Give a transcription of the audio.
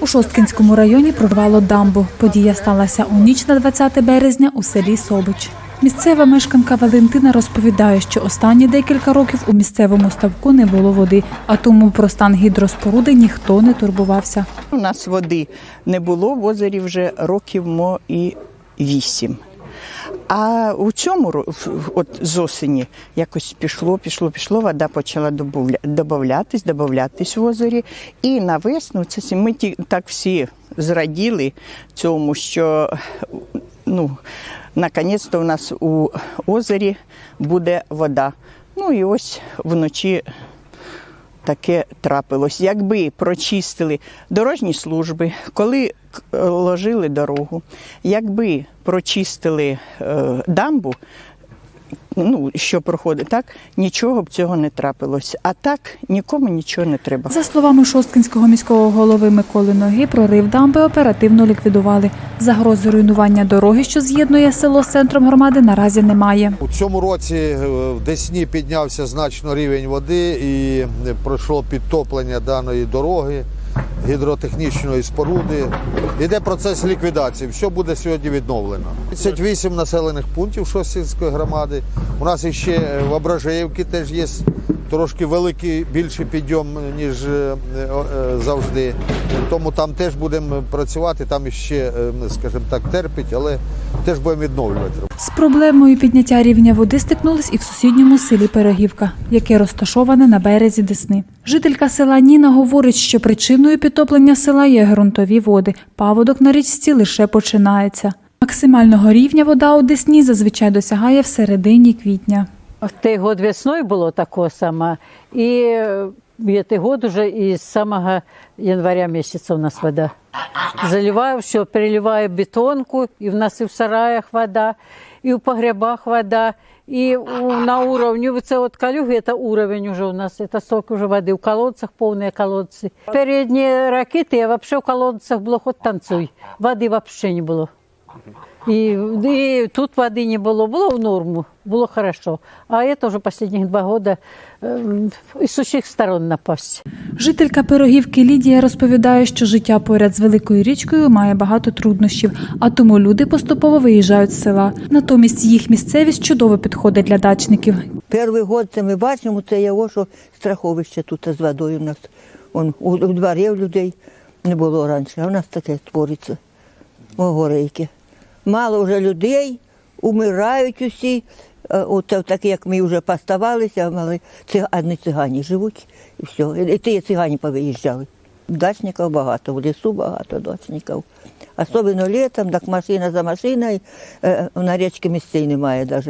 У Шосткинському районі прорвало дамбу. Подія сталася у ніч на 20 березня у селі Собич. Місцева мешканка Валентина розповідає, що останні декілька років у місцевому ставку не було води, а тому про стан гідроспоруди ніхто не турбувався. У нас води не було в озері вже років мо і вісім. А у цьому от з осені якось пішло, пішло, пішло, вода почала добавлятись, добавлятись в озері. І на весну це ми ті, так всі зраділи цьому, що ну, наконець-то у нас у озері буде вода. Ну і ось вночі таке трапилось. Якби прочистили дорожні служби, коли к- ложили дорогу, якби прочистили е, дамбу, ну, що проходить, так, нічого б цього не трапилось. А так нікому нічого не треба. За словами Шосткинського міського голови Миколи Ноги, прорив дамби оперативно ліквідували. Загрози руйнування дороги, що з'єднує село з центром громади, наразі немає. У цьому році е, в Десні піднявся значно рівень води і пройшло підтоплення даної дороги, гідротехнічної споруди. Іде процес ліквідації. Все буде сьогодні відновлено. 38 населених пунктів Шостівської громади. У нас ще е, в Ображеївці теж є трошки великий, більший підйом, ніж е, е, завжди. Тому там теж будемо працювати, там іще, е, скажімо так, терпить, але теж будемо відновлювати. З проблемою підняття рівня води стикнулись і в сусідньому селі Перегівка, яке розташоване на березі Десни. Жителька села Ніна говорить, що причиною підтоплення села є ґрунтові води. Паводок на річці лише починається. Максимального рівня вода у Десні зазвичай досягає в середині квітня. В той год весною було такого саме, і цей год уже із самого января місяця у нас вода. Заливаю все, переливаю бетонку, і в нас і в сараях вода, і в погребах вода, і на уровні, це от калюги, це уровень уже у нас, це столько вже води, в колодцях повні колодці. Передні ракети, я взагалі в колодцях було хоч танцюй, води взагалі не було. І, і тут води не було, було в норму, було хорошо. А це вже останні два роки із усіх сторон напасть. Жителька Пирогівки Лідія розповідає, що життя поряд з великою річкою має багато труднощів, а тому люди поступово виїжджають з села. Натомість їх місцевість чудово підходить для дачників. Перший год це ми бачимо, це його, що страховище тут з водою у нас. Он, у, у дворі у людей не було раніше, а у нас таке твориться. О, горейки. Мало вже людей, умирають усі. Е, От так як ми вже поставалися, мали одні цигані живуть і все. І ті цигані повиїжджали. Дачників багато, в лісу багато дачників. Особливо літом, так машина за машиною, е, на річці місцей немає навіть.